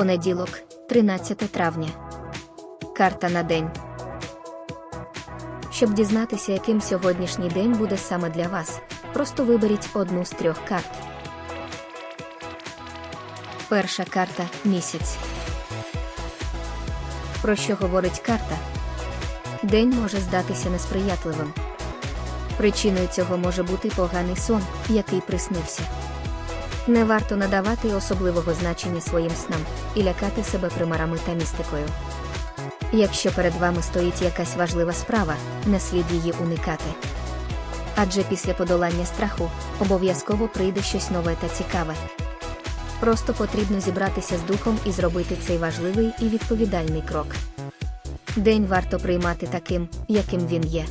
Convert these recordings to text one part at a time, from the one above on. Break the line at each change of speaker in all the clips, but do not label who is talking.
Понеділок, 13 травня. Карта на день. Щоб дізнатися, яким сьогоднішній день буде саме для вас, просто виберіть одну з трьох карт. Перша карта місяць. Про що говорить карта? День може здатися несприятливим. Причиною цього може бути поганий сон, який приснився. Не варто надавати особливого значення своїм снам і лякати себе примарами та містикою. Якщо перед вами стоїть якась важлива справа, не слід її уникати. Адже після подолання страху обов'язково прийде щось нове та цікаве. Просто потрібно зібратися з духом і зробити цей важливий і відповідальний крок. День варто приймати таким, яким він є.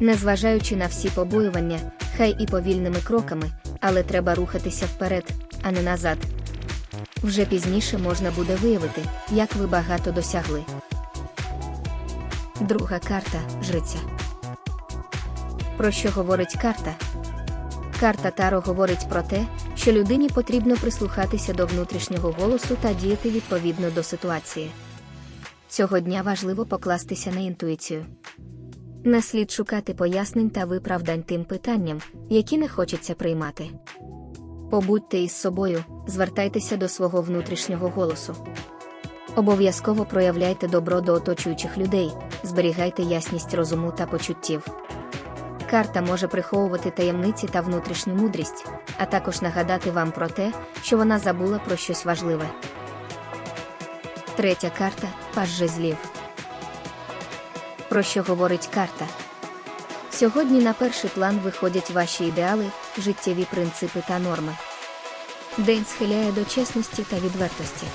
Незважаючи на всі побоювання, хай і повільними кроками, але треба рухатися вперед, а не назад. Вже пізніше можна буде виявити, як ви багато досягли. Друга карта жриця. Про що говорить карта? Карта Таро говорить про те, що людині потрібно прислухатися до внутрішнього голосу та діяти відповідно до ситуації. Цього дня важливо покластися на інтуїцію. Не слід шукати пояснень та виправдань тим питанням, які не хочеться приймати. Побудьте із собою, звертайтеся до свого внутрішнього голосу. Обов'язково проявляйте добро до оточуючих людей, зберігайте ясність розуму та почуттів. Карта може приховувати таємниці та внутрішню мудрість, а також нагадати вам про те, що вона забула про щось важливе. Третя карта паж жезлів. Про що говорить карта? Сьогодні на перший план виходять ваші ідеали, життєві принципи та норми. День схиляє до чесності та відвертості.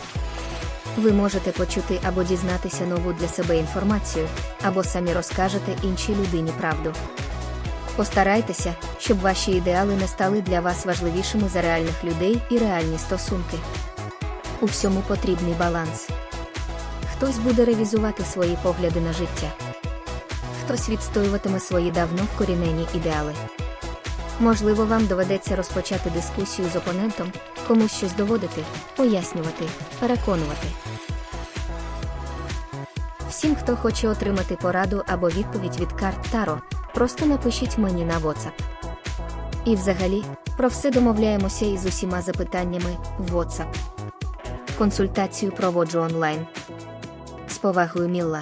Ви можете почути або дізнатися нову для себе інформацію, або самі розкажете іншій людині правду. Постарайтеся, щоб ваші ідеали не стали для вас важливішими за реальних людей і реальні стосунки. У всьому потрібний баланс. Хтось буде ревізувати свої погляди на життя, хтось відстоюватиме свої давно вкорінені ідеали. Можливо, вам доведеться розпочати дискусію з опонентом, комусь щось доводити, пояснювати, переконувати. Всім, хто хоче отримати пораду або відповідь від карт Таро, просто напишіть мені на WhatsApp. І взагалі, про все домовляємося із усіма запитаннями в WhatsApp. Консультацію проводжу онлайн. З повагою Мілла.